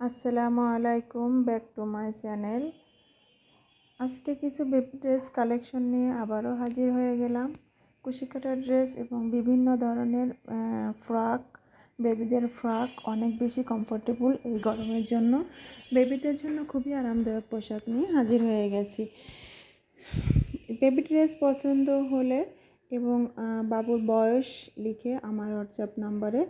আসসালামু আলাইকুম, back to my channel. আজকে কিছু ড্রেস কালেকশন নিয়ে আবারও হাজির হয়ে গেলাম। কুশিকাটার ড্রেস এবং বিভিন্ন ধরনের ফ্রক, বেবিদের ফ্রক অনেক বেশি কমফোর্টেবল এই গরমের জন্য। বেবিদের জন্য খুবই আরামদায়ক পোশাক নিয়ে হাজির হয়ে গেছি। বেবি ড্রেস পছন্দ হলে এবং বাবুর বয়স লিখে আমার হোয়াটসঅ্যাপ নাম্বারে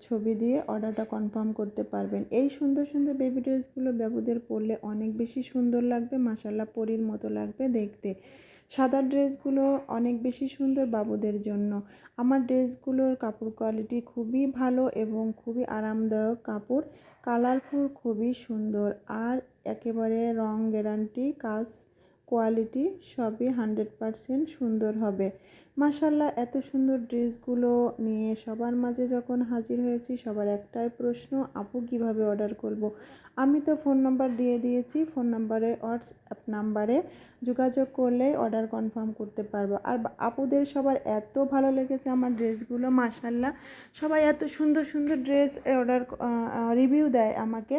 ছবি দিয়ে অর্ডারটা কনফার্ম করতে পারবেন। এই সুন্দর সুন্দর বেবি ড্রেসগুলো বাবুদের পরলে অনেক বেশি সুন্দর লাগবে মাসাল্লাহ পরির মতো লাগবে দেখতে। সাদা ড্রেসগুলো অনেক বেশি সুন্দর বাবুদের জন্য। আমার ড্রেসগুলোর কাপড় কোয়ালিটি খুবই ভালো এবং খুবই আরামদায়ক কাপড় কালারফুল খুবই সুন্দর। আর একেবারে রং গ্যারান্টি কাজ কোয়ালিটি সবই হান্ড্রেড পারসেন্ট সুন্দর হবে। মাসাল্লাহ এত সুন্দর ড্রেসগুলো নিয়ে সবার মাঝে যখন হাজির হয়েছি, সবার একটাই প্রশ্ন, আপু, কীভাবে অর্ডার করব। আমি তো ফোন নাম্বার দিয়ে দিয়েছি, ফোন নাম্বারে হোয়াটসঅ্যাপ নাম্বারে যোগাযোগ করলে অর্ডার কনফার্ম করতে পারব। আর আপুদের সবার এত ভালো লেগেছে আমার ড্রেসগুলো মাসাল্লাহ সবাই এত সুন্দর সুন্দর ড্রেস অর্ডার রিভিউ দেয় আমাকে।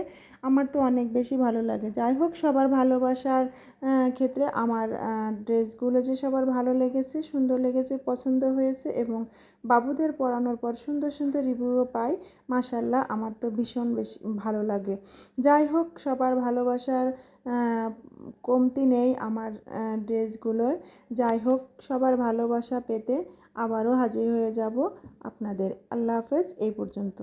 আমার তো অনেক বেশি ভালো লাগে। যাই হোক, সবার ভালোবাসার ক্ষেত্রে আমার ড্রেসগুলো যে সবার ভালো লেগেছে, সুন্দর লেগেছে পছন্দ হয়েছে এবং বাবুদের পরানোর পর সুন্দর সুন্দর রিভিউও পাই। মাসাল্লাহ আমার তো ভীষণ বেশি ভালো লাগে। যাই হোক, সবার ভালোবাসার কমতি নেই আমার ড্রেসগুলোর। যাই হোক, সবার ভালোবাসা পেতে আবারও হাজির হয়ে যাব আপনাদের। আল্লাহ হাফেজ, এই পর্যন্ত।